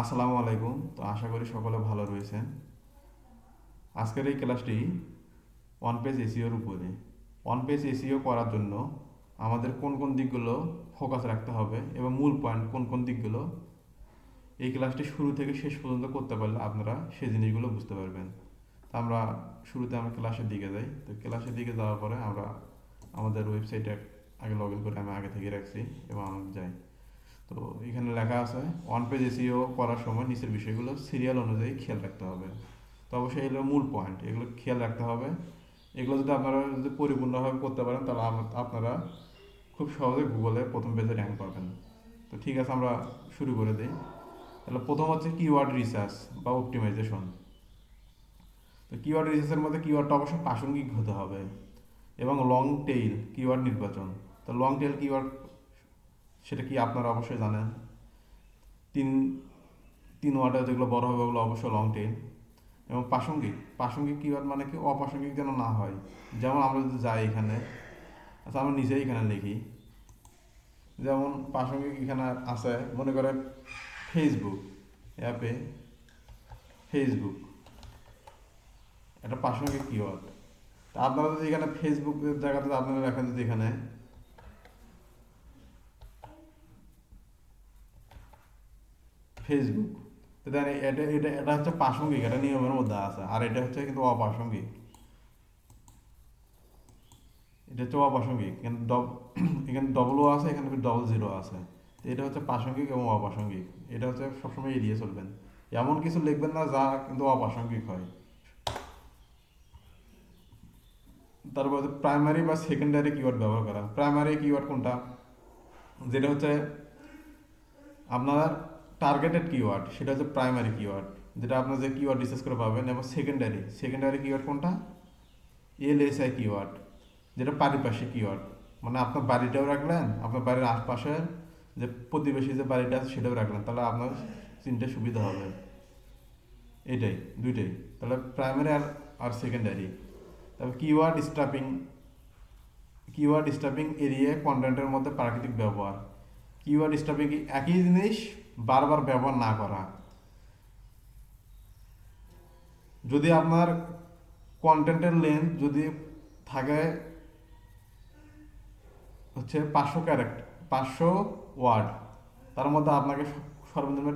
আসসালামু আলাইকুম। তো আশা করি সকলে ভালো রয়েছেন। আজকের এই ক্লাসটি ওয়ান পেজ এসিওর উপরে। ওয়ান পেজ এসিও করার জন্য আমাদের কোন কোন দিকগুলো ফোকাস রাখতে হবে এবং মূল পয়েন্ট কোন কোন দিকগুলো এই ক্লাসটি শুরু থেকে শেষ পর্যন্ত করতে পারলে আপনারা সেই জিনিসগুলো বুঝতে পারবেন। তো আমরা শুরুতে আমরা ক্লাসের দিকে যাই। তো ক্লাসের দিকে যাওয়ার পরে আমরা আমাদের ওয়েবসাইটে আগে লগ ইন করে আমি আগে থেকে রাখছি এবং আমি যাই। তো এখানে লেখা আছে ওয়ান পেজ এসিও করার সময় নিচের বিষয়গুলো সিরিয়াল অনুযায়ী খেয়াল রাখতে হবে। তো অবশ্যই এগুলো মূল পয়েন্ট এগুলো খেয়াল রাখতে হবে। এগুলো যদি আপনারা যদি পরিপূর্ণভাবে করতে পারেন, তাহলে আপনারা খুব সহজে গুগলে প্রথম পেজে র্যাঙ্ক পাবেন। তো ঠিক আছে, আমরা শুরু করে দিই। তাহলে প্রথম হচ্ছে কিওয়ার্ড রিসার্চ বা অপটিমাইজেশন তো কিওয়ার্ড রিসার্চের মধ্যে কিওয়ার্ডটা অবশ্যই প্রাসঙ্গিক হতে হবে এবং লং টেইল কিওয়ার্ড নির্বাচন। তো লং টেইল কিওয়ার্ড সেটা কি আপনারা অবশ্যই জানেন। তিন তিন ওয়ার্ডে যেগুলো বড় হবে ওগুলো অবশ্যই লং টেইল এবং প্রাসঙ্গিক প্রাসঙ্গিক কিওয়ার্ড মানে কি? অপ্রাসঙ্গিক যেন না হয়। যেমন আমরা যদি যাই এখানে আচ্ছা আমরা নিজেই এখানে লিখি। যেমন প্রাসঙ্গিক এখানে আছে, মনে করেন ফেসবুক অ্যাপে ফেসবুক এটা প্রাসঙ্গিক কিওয়ার্ড তা আপনারা যদি এখানে ফেসবুকের জায়গাতে আপনারা রাখেন যদি এখানে ফেসবুক দেন এটা এটা এটা হচ্ছে প্রাসঙ্গিক, এটা নিয়মের মধ্যে আছে। আর এটা হচ্ছে কিন্তু অপ্রাসঙ্গিক। এটা হচ্ছে অপ্রাসঙ্গিক কিন্তু ডব, এখানে ডবলও আছে, এখানে ডবল জিরো আছে। তো এটা হচ্ছে প্রাসঙ্গিক এবং অপ্রাসঙ্গিক। এটা হচ্ছে সবসময় এড়িয়ে চলবেন। এমন কিছু লিখবেন না যা কিন্তু অপ্রাসঙ্গিক হয়। তারপর প্রাইমারি বা সেকেন্ডারি কিওয়ার্ড ব্যবহার করা। প্রাইমারি কিওয়ার্ড কোনটা? যেটা হচ্ছে আপনার টার্গেটেড কিওয়ার্ড সেটা হচ্ছে প্রাইমারি কিওয়ার্ড যেটা আপনার যে কিওয়ার্ড রিসার্চ করে পাবেন, এবং সেকেন্ডারি সেকেন্ডারি কিওয়ার্ড কোনটা? এল এস আই কিওয়ার্ড যেটা পারিপার্শ্বিক কিওয়ার্ড মানে আপনার বাড়িটাও রাখলেন, আপনার বাড়ির আশপাশের যে প্রতিবেশী যে বাড়িটা আছে সেটাও রাখলেন, তাহলে আপনার চিনতে সুবিধা হবে। এটাই, দুইটাই, তাহলে প্রাইমারি আর আর সেকেন্ডারি তারপর keyword stuffing keyword stuffing area কন্টেন্টের মধ্যে প্রাকৃতিক ব্যবহার কিওয়ার্ড স্টাফিং একই জিনিস বারবার ব্যবহার না করা। যদি আপনার কন্টেন্টের লেন্থ যদি থাকে হচ্ছে পাঁচশো ক্যারেক্ট পাঁচশো ওয়ার্ড তার মধ্যে আপনাকে সর্বনিম্ন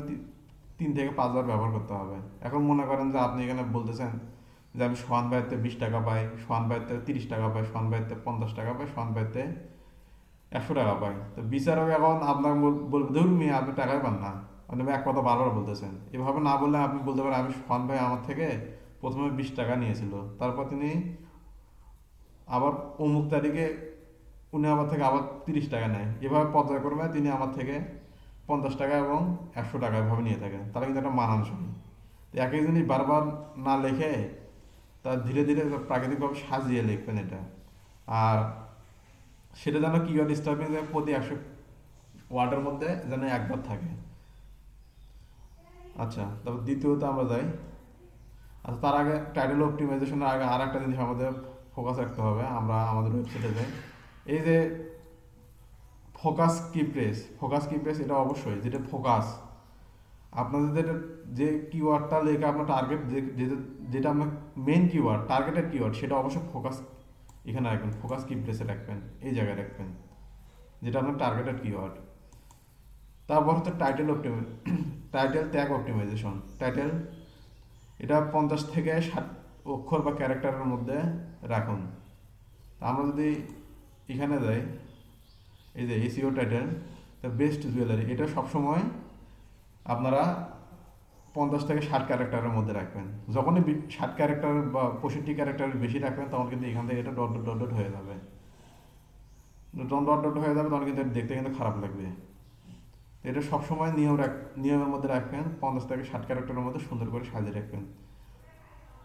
তিন থেকে পাঁচবার ব্যবহার করতে হবে। এখন মনে করেন যে আপনি এখানে বলতেছেন যে আমি সোয়ান বাইতে বিশ টাকা পাই, সোয়ান বাইতে তিরিশ টাকা পাই, সোয়ান বাইতে পঞ্চাশ টাকা পাই, সোয়ান বাইতে একশো টাকা পাই তো বিচারক এখন আপনার বল- বলবে ধরুন মেয়ে, আপনি টাকাই পান না। আপনি এক কথা বারবার বলতেছেন। এভাবে না বললে আপনি বলতে পারেন, আমি সোহান ভাই আমার থেকে প্রথমে বিশ টাকা নিয়েছিল। তারপর তিনি আবার অমুক তারিখে উনি আমার থেকে আবার তিরিশ টাকা নেয়। এভাবে পর্যায়ক্রমে তিনি আমার থেকে পঞ্চাশ টাকা এবং একশো টাকা এভাবে নিয়ে থাকেন। তারা কিন্তু একটা মানানসই। তো একই জিনিস বারবার না লেখে, তা ধীরে ধীরে প্রাকৃতিকভাবে সাজিয়ে লিখবেন এটা। আর সেটা যেন কিওয়ার্ড স্টাফিং প্রতি একশো ওয়ার্ডের মধ্যে যেন একবার থাকে। আচ্ছা তারপর দ্বিতীয়ত আমরা যাই। আচ্ছা তার আগে টাইটেল অপটিমাইজেশনের আগে আর একটা জিনিস আমাদের ফোকাস রাখতে হবে, আমরা আমাদের ওয়েবসাইটে যাই। এই যে ফোকাস কি প্রেস ফোকাস কি প্রেস এটা অবশ্যই, যেটা ফোকাস আপনাদের যে কিওয়ার্ডটা লেখা আপনার টার্গেট যেটা আপনার মেন কিওয়ার্ড টার্গেটেড কিওয়ার্ড সেটা অবশ্যই ফোকাস এখানে রাখবেন ফোকাস কি প্লেসে রাখবেন, এই জায়গায় রাখবেন, যেটা আপনার টার্গেটেড কিওয়ার্ড তারপর হচ্ছে title optimize title tag optimization title এটা পঞ্চাশ থেকে ষাট অক্ষর বা ক্যারেক্টারের মধ্যে রাখুন। আমরা যদি এখানে যাই, এই যে SEO title the best jewellery এটা সবসময় আপনারা পঞ্চাশ থেকে ষাট ক্যারেক্টারের মধ্যে রাখবেন। যখনই ষাট ক্যারেক্টার বা পঁয়ষট্টি ক্যারেক্টারের বেশি রাখবেন, তখন কিন্তু এখান থেকে এটা ডট ডট ডট হয়ে যাবে। যখন ডট ডট হয়ে যাবে, তখন কিন্তু দেখতে কিন্তু খারাপ লাগবে। এটা সবসময় নিয়ম রাখ নিয়মের মধ্যে রাখবেন, পঞ্চাশ থেকে ষাট ক্যারেক্টারের মধ্যে সুন্দর করে সাজিয়ে রাখবেন।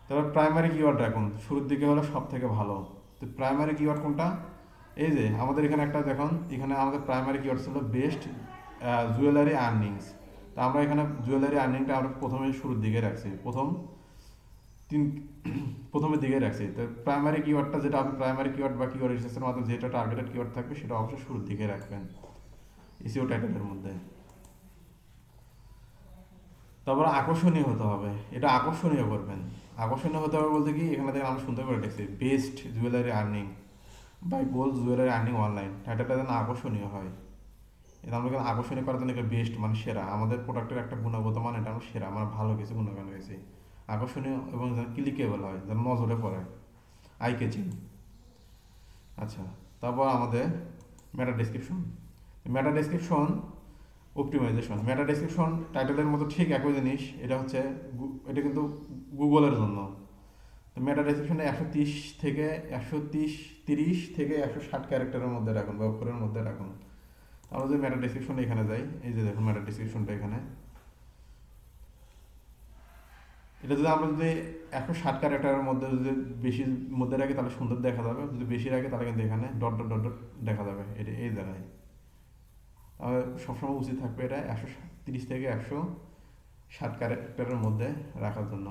তারপর প্রাইমারি কিওয়ার্ড রাখুন। শুরুর দিকে হলো সব থেকে ভালো। তো প্রাইমারি কিওয়ার্ড কোনটা? এই যে আমাদের এখানে একটা দেখুন, এখানে আমাদের প্রাইমারি কিওয়ার্ড ছিল বেস্ট জুয়েলারি আর্নিংস তা আমরা এখানে জুয়েলারি আর্নিংটা আমরা প্রথমে শুরুর দিকে রাখছি। প্রথম তিন, প্রথমের দিকে রাখছি। তো প্রাইমারি কিওয়ার্ডটা যেটা আপনি প্রাইমারি কিওয়ার্ড বা কিওয়ার্ড রিসার্চের মাধ্যমে যেটা টার্গেটেড কিওয়ার্ড থাকবে সেটা অবশ্যই শুরুর দিকে রাখবেন এসিও টাইটেলের মধ্যে। তারপর আকর্ষণীয় হতে হবে। এটা আকর্ষণীয় করবেন। আকর্ষণীয় হতে হবে বলতে কি? এখানে দেখেন আমরা সুন্দর করে দেখছি best jewellery earning buy gold jewellery earning online টাইটেলটা যেন আকর্ষণীয় হয়। এটা আমরা আকর্ষণীয় করার জন্য বেস্ট মানে সেরা। আমাদের প্রোডাক্টের একটা গুণগত মান, এটা আমরা সেরা। আমরা ভালো কিছু গুণগান গেছি আকর্ষণীয় এবং যেন ক্লিকেবল হয়, যেন নজরে পড়ে। আই কেচিং আচ্ছা তারপর আমাদের meta description meta description optimization meta description টাইটেলের মতো ঠিক একই জিনিস, এটা হচ্ছে এটা কিন্তু গুগলের জন্য। তো মেটা ডেসক্রিপশনে একশো তিরিশ থেকে একশো তিরিশ তিরিশ থেকে একশো ষাট ক্যারেক্টারের মধ্যে রাখুন বা অক্ষরের মধ্যে রাখুন। আমরা যদি মেটা ডেসক্রিপশন এখানে যাই, এই যে দেখুন মেটা ডেসক্রিপশনটা এখানে। এটা যদি আমরা যদি একশো ষাট ক্যারেক্টারের মধ্যে যদি বেশি মধ্যে রাখি, তাহলে সুন্দর দেখা যাবে। যদি বেশি রাখি, তাহলে কিন্তু এখানে ডট ডট ডট ডট দেখা যাবে। এটা এই জায়গায় তাহলে সবসময় উচিত থাকবে এটা একশো তিরিশ থেকে একশো ষাট ক্যারেক্টারের মধ্যে রাখার জন্য।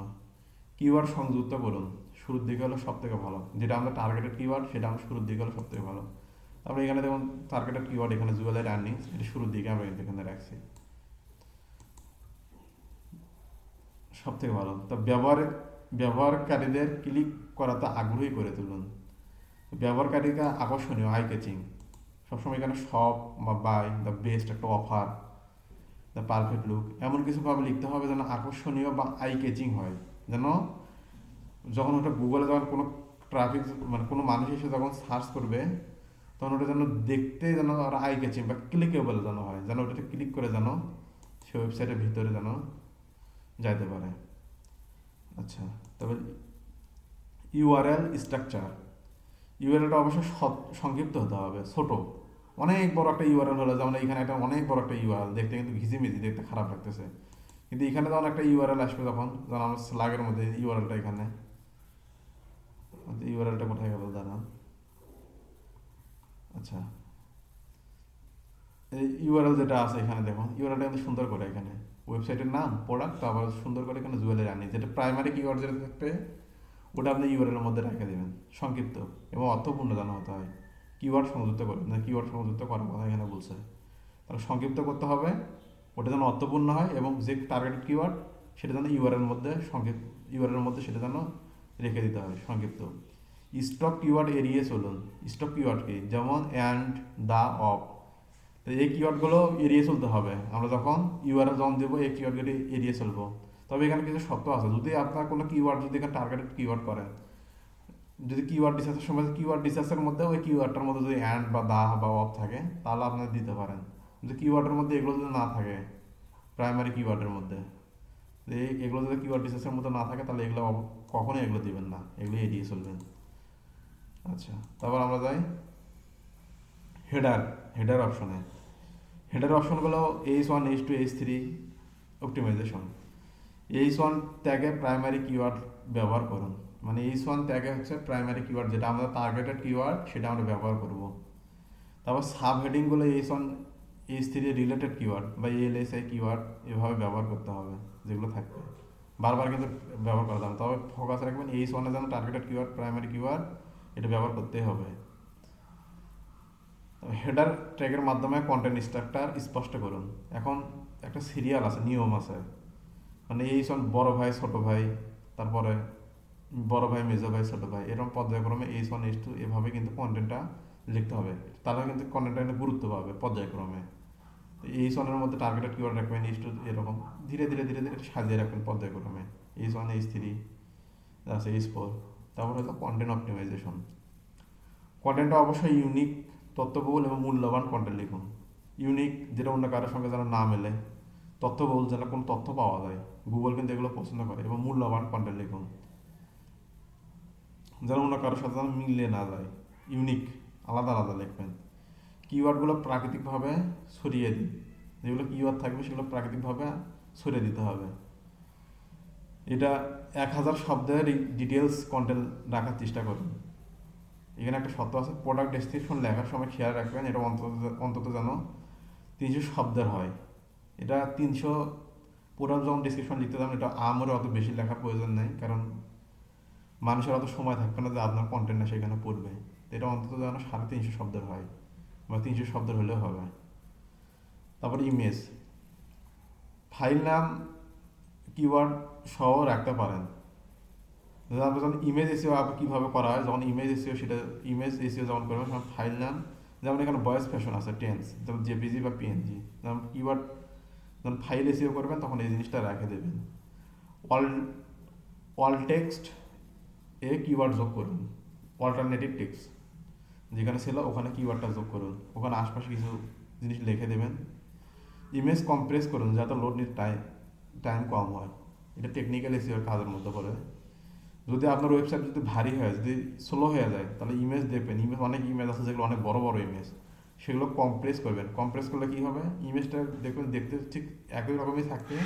কিওয়ার্ড সংযুক্ত করুন। শুরুর দিকে হলো সব থেকে ভালো। যেটা আমরা টার্গেটেড কিওয়ার্ড সেটা আমরা শুরুর দিকে হলো সব থেকে ভালো। তারপরে এখানে দেখুন টার্গেটেড কিওয়ার্ড এখানে জুয়েলারি আর্নিং এটা শুরুর দিকে আমরা এখানে রাখছি। সব থেকে ভালো। তো ব্যবহার, ব্যবহারকারীদের ক্লিক করাতে আগ্রহী করে তুলুন। ব্যবহারকারীকে আকর্ষণীয় আই ক্যাচিং সবসময় এখানে শপ বা বাই দ্য বেস্ট একটা অফার দ্য পারফেক্ট লুক এমন কিছু ভাবে লিখতে হবে যেন আকর্ষণীয় বা আই ক্যাচিং হয়। যেন যখন ওটা গুগলে যখন কোনো ট্রাফিক মানে কোনো মানুষ এসে যখন সার্চ করবে তখন ওটা যেন দেখতে যেন ওরা আই ক্যাচিং বা ক্লিকেবল যেন হয়, যেন ওটাতে ক্লিক করে যেন সে ওয়েবসাইটের ভিতরে যেন যাইতে পারে। আচ্ছা তবে ইউআরএল স্ট্রাকচার ইউআরএলটা অবশ্যই সংক্ষিপ্ত হতে হবে, ছোট। অনেক বড় একটা ইউআরএল হলো, যেমন এখানে একটা অনেক বড় একটা ইউআরএল দেখতে কিন্তু ঘিজিমিজি দেখতে খারাপ লাগতেছে। কিন্তু এখানে যখন একটা ইউআরএল আসবে তখন, যেমন আমার স্লাগের মধ্যে ইউআরএলটা এখানে। ইউআরএলটা কোথায় গেল দাঁড়ান আচ্ছা। এই ইউআরএল যেটা আছে এখানে দেখুন ইউআরএলটা কিন্তু সুন্দর করে এখানে। ওয়েবসাইটের নাম প্রোডাক্ট তারপর সুন্দর করে এখানে জুয়েলারি আনি। যেটা প্রাইমারি কিওয়ার্ড যেটা থাকবে, ওটা আপনি ইউআরএল এর মধ্যে রেখে দেবেন, সংক্ষিপ্ত এবং অর্থপূর্ণ জানা হতে হয়। কিওয়ার্ড সংযুক্ত করবেন না কিওয়ার্ড সংযুক্ত করার কথা এখানে বলছে। তাহলে সংক্ষিপ্ত করতে হবে, ওটা যেন অর্থপূর্ণ হয় এবং যে টার্গেটেড কিওয়ার্ড সেটা যেন ইউআরএল মধ্যে সংক্ষিপ্ত ইউআরএল এর মধ্যে সেটা যেন রেখে দিতে হয়, সংক্ষিপ্ত। স্টক কিওয়ার্ড এড়িয়ে চলুন। স্টক কিওয়ার্ড কি? যেমন অ্যান্ড দ্য অফ এই কিওয়ার্ডগুলো এড়িয়ে চলতে হবে। আমরা যখন ইউআরএল যখন দেবো, এই কিওয়ার্ডগুলি এড়িয়ে চলবো। তবে এখানে কিছু শর্ত আছে। যদি আপনার কোনো কিওয়ার্ড যদি এখানে টার্গেটেড কিওয়ার্ড করেন যদি কিওয়ার্ড রিসার্চের সময় কিওয়ার্ড রিসার্চের মধ্যে ওই কিওয়ার্ডটার মধ্যে যদি অ্যান্ড বা দা বা অফ থাকে, তাহলে আপনারা দিতে পারেন। যদি কিওয়ার্ডের মধ্যে এগুলো যদি না থাকে প্রাইমারি কিওয়ার্ডের মধ্যে এগুলো যদি কিওয়ার্ড রিসার্চের মধ্যে না থাকে, তাহলে এগুলো কখনোই এগুলো দিবেন না। এগুলো এড়িয়ে চলবেন। আচ্ছা তারপর আমরা যাই। হেডার হেডার অপশনে হেডার অপশনগুলো H one H two H three optimization H one ট্যাগে primary keyword ব্যবহার করুন। মানে এইচ ওয়ান ট্যাগে হচ্ছে প্রাইমারি কিওয়ার্ড যেটা আমাদের টার্গেটেড কিওয়ার্ড সেটা আমরা ব্যবহার করব। তারপর sub হেডিংগুলো H one H three related keyword বা এল এস আই কিওয়ার্ড এভাবে ব্যবহার করতে হবে, যেগুলো থাকবে। বারবার কিন্তু ব্যবহার করা যাবে তবে ফোকাস রাখবেন এইচ ওয়ানে যেন টার্গেটেড কিওয়ার্ড প্রাইমারি কিওয়ার্ড এটা ব্যবহার করতেই হবে। হেডার ট্র্যাগের মাধ্যমে কন্টেন্ট স্ট্রাকচার স্পষ্ট করুন। এখন একটা সিরিয়াল আছে, নিয়ম আছে। মানে এই সব বড় ভাই, ছোট ভাই, তারপরে বড় ভাই, মেজো ভাই, ছোট ভাই, এরকম পর্যায়ক্রমে এই এইচ টু এভাবে কিন্তু কন্টেন্টটা লিখতে হবে। তাহলে কিন্তু কন্টেন্টটা কিন্তু গুরুত্ব পাবে পর্যায়ক্রমে। তো এইচ ওয়ানের মধ্যে টার্গেটেড কিওয়ার্ড রাখবেন টু এরকম। ধীরে ধীরে ধীরে ধীরে সাজিয়ে রাখবেন পর্যায়ক্রমে। এই ওয়ান এইচ থ্রি আছে এইচ ফোর তারপর হলো কন্টেন্ট অপটিমাইজেশন কন্টেন্টটা অবশ্যই ইউনিক তথ্যবহুল এবং মূল্যবান কন্টেন্ট লিখুন। ইউনিক যেটা অন্য কারোর সঙ্গে যেন না মেলে। তথ্যবহুল যেন কোনো তথ্য পাওয়া যায়। গুগল কিন্তু এগুলো পছন্দ করে এবং মূল্যবান কন্টেন্ট লিখুন। যেন অন্য কারোর সাথে যেন মিলে না যায়। ইউনিক আলাদা আলাদা লিখবেন। কিওয়ার্ডগুলো প্রাকৃতিকভাবে ছড়িয়ে দিন। যেগুলো কিওয়ার্ড থাকবে সেগুলো প্রাকৃতিকভাবে ছড়িয়ে দিতে হবে। এটা এক হাজার শব্দের ডিটেলস কন্টেন্ট রাখার চেষ্টা করুন। এখানে একটা শর্ত আছে প্রোডাক্ট ডেসক্রিপশন লেখার সময় খেয়াল রাখবেন, এটা অন্তত অন্তত যেন তিনশো শব্দের হয়। এটা তিনশো পুরো যখন ডিসক্রিপশন লিখতে যাবেন, এটা আমার অত বেশি লেখার প্রয়োজন নেই, কারণ মানুষের অত সময় থাকবে না যে আপনার কন্টেন্টটা সেখানে পড়বে। এটা অন্তত যেন সাড়ে তিনশো শব্দের হয়, বা তিনশো শব্দের হলেও হবে। তারপর ইমেজ। ফাইল নাম কিওয়ার্ড সহ রাখতে পারেন। যখন ইমেজ এসিও কীভাবে করা হয়, যখন ইমেজ এসিও সেটা ইমেজ এসিও যখন করবেন তখন ফাইল নাম যেমন এখানে ভয়েস ফ্যাশন আছে টেন্স যেমন জেপিজি বা পিএনজি যেমন কিওয়ার্ড যখন ফাইল এসিও করবেন, তখন এই জিনিসটা রেখে দেবেন। অল অল টেক্সট এ কিওয়ার্ড যোগ করুন অল্টারনেটিভ টেক্সট যেখানে ছিল ওখানে কিওয়ার্ডটা যোগ করুন। ওখানে আশপাশে কিছু জিনিস লিখে দেবেন। ইমেজ কম্প্রেস করুন, যাতে লোড নিতে টাইম টাইম কম হয়। এটা টেকনিক্যাল এসিওর কাজের মধ্যে পড়ে। যদি আপনার ওয়েবসাইট যদি ভারী হয় যদি স্লো হয়ে যায়, তাহলে ইমেজ দেখবেন। ইমেজ অনেক ইমেজ আছে যেগুলো অনেক বড় বড় ইমেজ সেগুলো কম্প্রেস করবেন। কম্প্রেস করলে কী হবে? ইমেজটা দেখবেন দেখতে ঠিক একই রকমই থাকবে।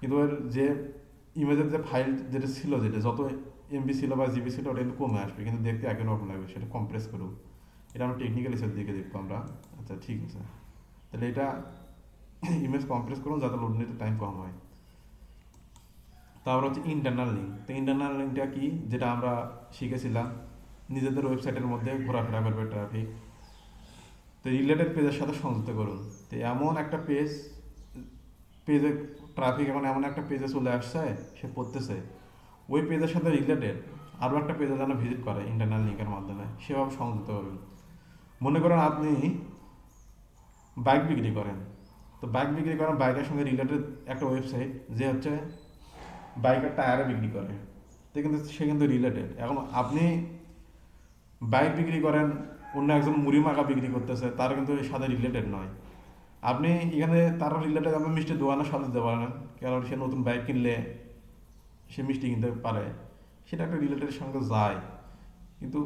কিন্তু এর যে ইমেজের যে ফাইল যেটা ছিল যেটা, যত এমবি ছিল বা জিবি ছিল, ওটা কিন্তু কমে আসবে। কিন্তু দেখতে একই রকম লাগবে, সেটা কম্প্রেস করুক। এটা আমরা টেকনিক্যাল এসের দিকে দেখব আমরা। আচ্ছা ঠিক আছে। তাহলে এটা ইমেজ কম্প্রেস করুন, যাতে লোড নিতে টাইম কম হয়। তারপর হচ্ছে ইন্টারনাল লিঙ্ক তো ইন্টারনাল লিঙ্কটা কি? যেটা আমরা শিখেছিলাম নিজেদের ওয়েবসাইটের মধ্যে ঘোরাফেরা করবে ট্রাফিক তো রিলেটেড পেজের সাথে সংযুক্ত করুন। তো এমন একটা পেজ পেজে ট্রাফিক এখন এমন একটা পেজে চলে আসছে, সে পড়তেছে। ওই পেজের সাথে রিলেটেড আরও একটা পেজে যেন ভিজিট করে ইন্টারনাল লিঙ্কের মাধ্যমে। সেভাবে সংযুক্ত করুন। মনে করেন আপনি বাইক বিক্রি করেন। তো বাইক বিক্রি করেন বাইকের সঙ্গে রিলেটেড একটা ওয়েবসাইট যে হচ্ছে বাইকের টায়ারে বিক্রি করে। তো কিন্তু সে কিন্তু রিলেটেড এখন আপনি বাইক বিক্রি করেন, অন্য একজন মুড়ি মাখা বিক্রি করতেছে, তার কিন্তু এর সাথে রিলেটেড নয়। আপনি এখানে তার রিলেটেড আপনি মিষ্টি দোকানের সাথে দিতে পারেন কারণ সে নতুন বাইক কিনলে সে মিষ্টি কিনতে পারে। সেটা একটা রিলেটেডের সঙ্গে যায়, কিন্তু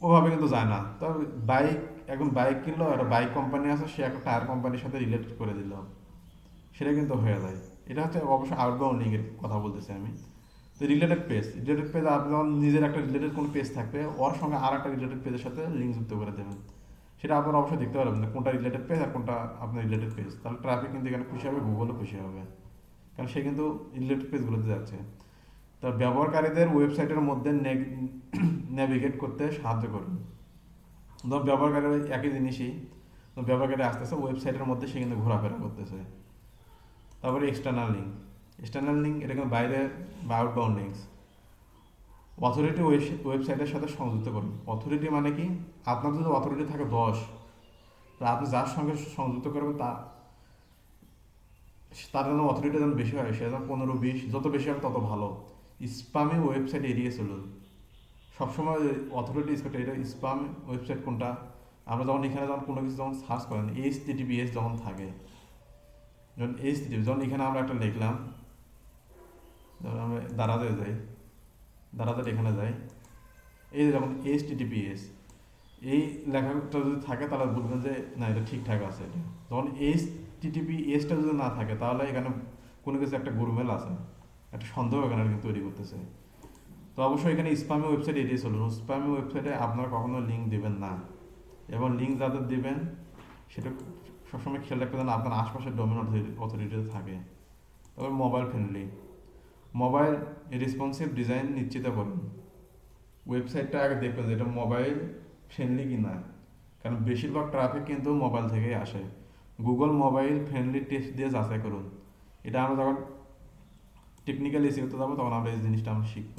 ওভাবে কিন্তু যায় না। তবে বাইক এখন বাইক কিনলো, একটা বাইক কোম্পানি আছে, সে একটা টায়ার কোম্পানির সাথে রিলেটেড করে দিল। সেটা কিন্তু হয়ে যায়। এটা হচ্ছে অবশ্যই আউটবাউন্ড লিঙ্কের কথা বলতেছি আমি। তো রিলেটেড পেজ রিলেটেড পেজ আপনি যখন নিজের একটা রিলেটেড কোনো পেজ থাকবে, ওর সঙ্গে আর একটা রিলেটেড পেজের সাথে লিঙ্ক যুক্ত করে দেবেন। সেটা আপনারা অবশ্যই দেখতে পারবেন কোনটা রিলেটেড পেজ আর কোনটা আপনার রিলেটেড পেজ তাহলে ট্রাফিক কিন্তু এখানে খুশি হবে গুগলও খুশি হবে। কারণ সে কিন্তু রিলেটেড পেজগুলোতে যাচ্ছে। তার ব্যবহারকারীদের ওয়েবসাইটের মধ্যে নেভিগেট করতে সাহায্য করুন ধর ব্যবহারকারী একই জিনিসই। ব্যবহারকারী আসতেছে ওয়েবসাইটের মধ্যে সে কিন্তু ঘোরাফেরা করতেছে। তারপরে এক্সটার্নাল লিঙ্ক এক্সটার্নাল লিঙ্ক এটা কিন্তু বাইরে বা আউটবাউন্ড লিঙ্কস অথরিটি ওয়েবসাইটের সাথে সংযুক্ত করুন। অথরিটি মানে কি? আপনার যদি অথরিটি থাকে দশ আপনি যার সঙ্গে সংযুক্ত করবেন তা, তার জন্য অথরিটি যেন বেশি হয়, সে যেন পনেরো, বিশ, যত বেশি হবে তত ভালো। স্পামে ওয়েবসাইট এড়িয়ে চলুন। সবসময় অথরিটি এটা স্পাম ওয়েবসাইট কোনটা? আমরা যখন এখানে যখন কোনো কিছু যখন সার্চ করেন এইচ টিটিপিএস যখন থাকে, যখন এইচ টিটিপি যখন এখানে আমরা একটা লিখলাম, যখন আমরা দাঁড়াতে যাই দাঁড়াতে এখানে যাই, এই যে যখন এইচ টিটিপিএস এই লেখাটা যদি থাকে তাহলে বলবেন যে না, এটা ঠিকঠাক আছে এটা। যখন এইচ টিটিপি এসটা যদি না থাকে, তাহলে এখানে কোনো কিছু একটা গোলমেল আছে, একটা সন্দেহ এখানে তৈরি করতেছে। তো অবশ্যই এখানে স্প্যামি ওয়েবসাইট এড়িয়ে চলুন। স্প্যামি ওয়েবসাইটে আপনারা কখনো লিঙ্ক দেবেন না। এবং লিঙ্ক যাদের দেবেন, সেটা সবসময় খেয়াল রাখতে যেন আপনার আশপাশের ডোমেন অথরিটিতে থাকে। তবে mobile friendly mobile responsive design নিশ্চিত করুন। ওয়েবসাইটটা আগে দেখবেন যে এটা মোবাইল ফ্রেন্ডলি কি না কারণ বেশিরভাগ ট্রাফিক কিন্তু মোবাইল থেকেই আসে। গুগল মোবাইল ফ্রেন্ডলি টেস্ট দিয়ে যাচাই করুন। এটা আমরা যখন টেকনিক্যাল এসিওতে যাব, তখন আমরা এই জিনিসটা আমরা শিখব।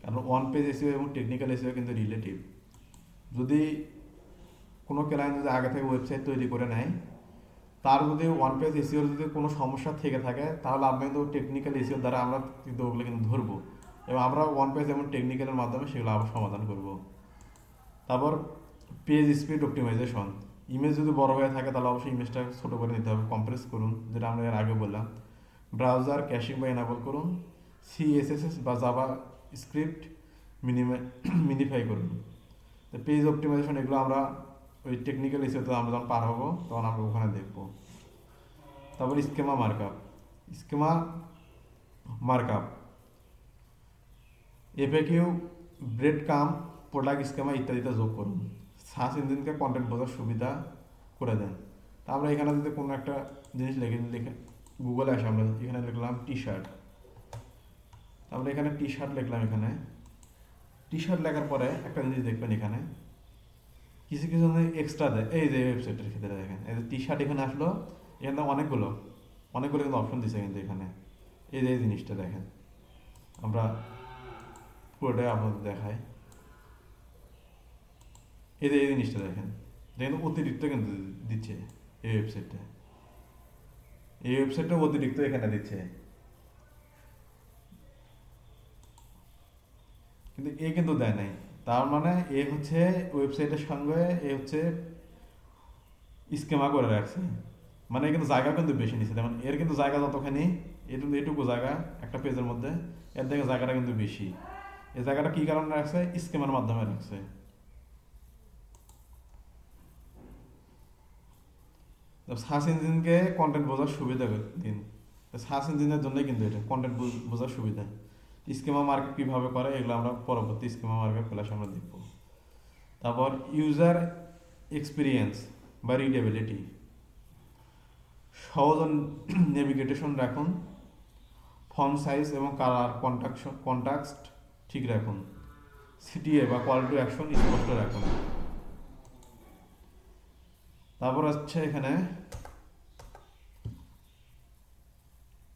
কারণ ওয়ান পেজ এসিও এবং টেকনিক্যাল এসিও কিন্তু রিলেটিভ যদি কোনো ক্লায়েন্ট যদি আগে থেকে ওয়েবসাইট তৈরি করে নেয়, তার যদি ওয়ান পেজ এসিওর যদি কোনো সমস্যা থেকে থাকে, তাহলে আপনি কিন্তু টেকনিক্যাল এসিওর দ্বারা আমরা কিন্তু ওগুলো কিন্তু ধরবো এবং আমরা ওয়ান পেজ এবং টেকনিক্যালের মাধ্যমে সেগুলো আবার সমাধান করব। তারপর পেজ স্পিড অপটিমাইজেশন ইমেজ যদি বড় হয়ে থাকে, তাহলে অবশ্যই ইমেজটা ছোটো করে নিতে হবে কম্প্রেস করুন, যেটা আমরা এর আগে বললাম। ব্রাউজার ক্যাশিং বা এনাবল করুন। সিএসএসএস বা জাভা স্ক্রিপ্ট মিনিফাই করুন। তো পেজ অপটিমাইজেশন এগুলো আমরা ওই টেকনিক্যাল ইস্যুতে আমরা যখন পার হব, তখন আমরা ওখানে দেখব। তারপর schema markup schema markup FAQ breadcrumb product schema ইত্যাদিতে যোগ করুন। সার্চ ইঞ্জিনকে কন্টেন্ট বোঝার সুবিধা করে দেন। তা আমরা এখানে যদি কোনো একটা জিনিস লিখে লিখে গুগলে আসে, আমরা এখানে লিখলাম টি শার্ট আমরা এখানে টি শার্ট লিখলাম এখানে। টি শার্ট লেখার পরে একটা জিনিস দেখবেন এখানে। কিছু কিছু এক্সট্রা দেয়। এই যে ওয়েবসাইটের ক্ষেত্রে দেখেন, এই যে টি শার্ট এখানে আসলো, এখানে অনেকগুলো অনেকগুলো কিন্তু অপশন দিছে কিন্তু এখানে। এই যে এই জিনিসটা দেখেন। আমরা পুরোটাই আপনাদের দেখাই। এই যে এই জিনিসটা দেখেন দেখেন অতিরিক্ত কিন্তু দিচ্ছে এই ওয়েবসাইটটা এই ওয়েবসাইটটা অতিরিক্ত এখানে দিচ্ছে। কিন্তু এ কিন্তু দেয় নাই। তার মানে এ হচ্ছে ওয়েবসাইটের সঙ্গে এ হচ্ছে স্কেমা করে রাখছে। মানে কিন্তু জায়গা কিন্তু বেশি নিচ্ছে যেমন এর কিন্তু জায়গা যতখানি এটু এটুকু জায়গা একটা পেজের মধ্যে, এর থেকে জায়গাটা কিন্তু বেশি। এই জায়গাটা কি কারণে রাখছে? স্কেমের মাধ্যমে রাখছে। সার্চ ইঞ্জিনকে কন্টেন্ট বোঝার সুবিধা দিন। সার্চ ইঞ্জিনের জন্যই কিন্তু এটা কন্টেন্ট বোঝার সুবিধা। স্কিমা মার্ক কীভাবে করে এগুলো আমরা পরবর্তী স্কিমা মার্কেট ক্লাসে আমরা দেখব। তারপর ইউজার এক্সপিরিয়েন্স বা রিডেবিলিটি সহজ নেভিগেটেশন রাখুন। ফর্ম সাইজ এবং কালার কন্ট্রাকশন কন্ট্রাক্ট ঠিক রাখুন। সিটিএ বা কল টু অ্যাকশন স্পষ্ট রাখুন। তারপর হচ্ছে এখানে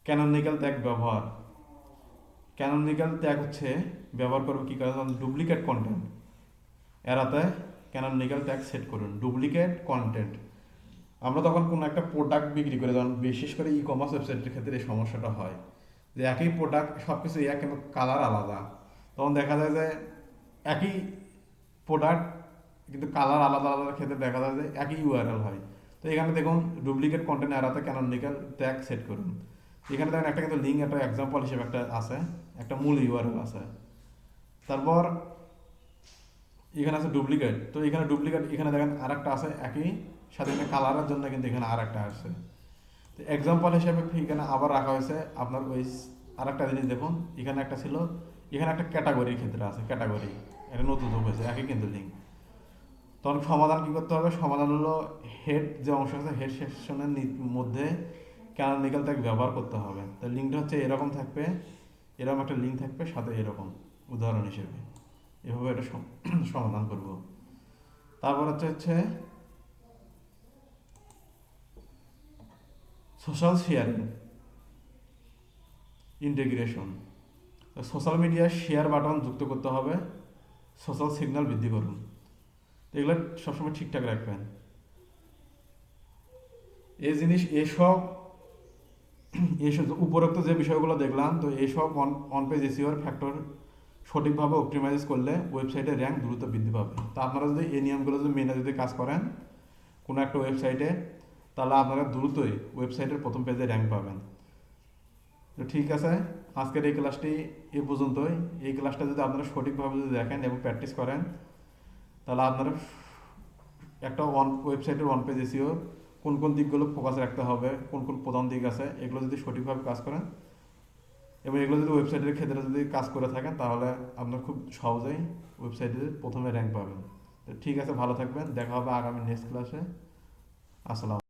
ক্যানোনিক্যাল ট্যাগ ব্যবহার। ক্যানোনিক্যাল ট্যাগ হচ্ছে ব্যবহার করব কি কারণ ডুপ্লিকেট কন্টেন্ট এড়াতে ক্যানোনিক্যাল ট্যাগ সেট করুন ডুপ্লিকেট কন্টেন্ট আমরা তখন কোনো একটা প্রোডাক্ট বিক্রি করে যখন বিশেষ করে ই কমার্স ওয়েবসাইটের ক্ষেত্রে এই সমস্যাটা হয়। যে একই প্রোডাক্ট সব কিছু এক কিন্তু কালার আলাদা। তখন দেখা যায় যে একই প্রোডাক্ট কিন্তু কালার আলাদা আলাদা ক্ষেত্রে দেখা যায় যে একই ইউআরএল হয়। তো এখানে দেখুন ডুপ্লিকেট কন্টেন্ট এড়াতে ক্যানোনিক্যাল ট্যাগ সেট করুন। এখানে দেখেন একটা কিন্তু লিঙ্ক একটা এক্সাম্পল হিসেবে একটা আছে, একটা মূল ইউআরএল আছে। তারপর এখানে আছে ডুপ্লিকেট তো এখানে ডুপ্লিকেট এখানে দেখেন আর একটা আছে, একই সাথে এখানে কালারের জন্য কিন্তু এখানে আর একটা আসছে। তো এক্সাম্পল হিসেবে এখানে আবার রাখা হয়েছে, আপনার ওই আর একটা জিনিস দেখুন, এখানে একটা ছিল, এখানে একটা ক্যাটাগরির ক্ষেত্রে আছে ক্যাটাগরি এটা নতুন যোগ হয়েছে, একই কিন্তু লিঙ্ক তখন সমাধান কি করতে হবে? সমাধান হলো হেড যে অংশ আছে হেড সেকশনের মধ্যে ক্যানোনিক্যাল ট্যাগ ব্যবহার করতে হবে? তো লিঙ্কটা হচ্ছে এরকম থাকবে, এরকম একটা লিঙ্ক থাকবে, সাথে এরকম উদাহরণ হিসেবে। এভাবে এটা সমাধান করব। তারপর হচ্ছে হচ্ছে social sharing integration social media share button যুক্ত করতে হবে সোশ্যাল সিগন্যাল বৃদ্ধি করুন। এগুলো সবসময় ঠিকঠাক রাখবেন। এই জিনিস, এসব এইসব উপরোক্ত যে বিষয়গুলো দেখলাম, তো এইসব অন অন পেজ এসিওর ফ্যাক্টর সঠিকভাবে অপটিমাইজ করলে ওয়েবসাইটের র্যাঙ্ক দ্রুত বৃদ্ধি পাবে। তো আপনারা যদি এই নিয়মগুলো যদি মেনে যদি কাজ করেন, কোনো একটা ওয়েবসাইটে তাহলে আপনারা দ্রুতই ওয়েবসাইটের প্রথম পেজে র্যাঙ্ক পাবেন। তো ঠিক আছে, আজকের এই ক্লাসটি এ পর্যন্তই। এই ক্লাসটা যদি আপনারা সঠিকভাবে যদি দেখেন এবং প্র্যাকটিস করেন, তাহলে আপনারা একটা ওয়েবসাইটের ওয়ান পেজ এসিও কোন কোন দিকগুলো ফোকাস রাখতে হবে, কোন কোন প্রধান দিক আছে, এগুলো যদি সঠিকভাবে কাজ করেন এবং এগুলো যদি ওয়েবসাইটের ক্ষেত্রে যদি কাজ করে থাকেন, তাহলে আপনার খুব সহজেই ওয়েবসাইটে প্রথমে র্যাঙ্ক পাবেন। তো ঠিক আছে, ভালো থাকবেন, দেখা হবে আগামী নেক্সট ক্লাসে আসসালাম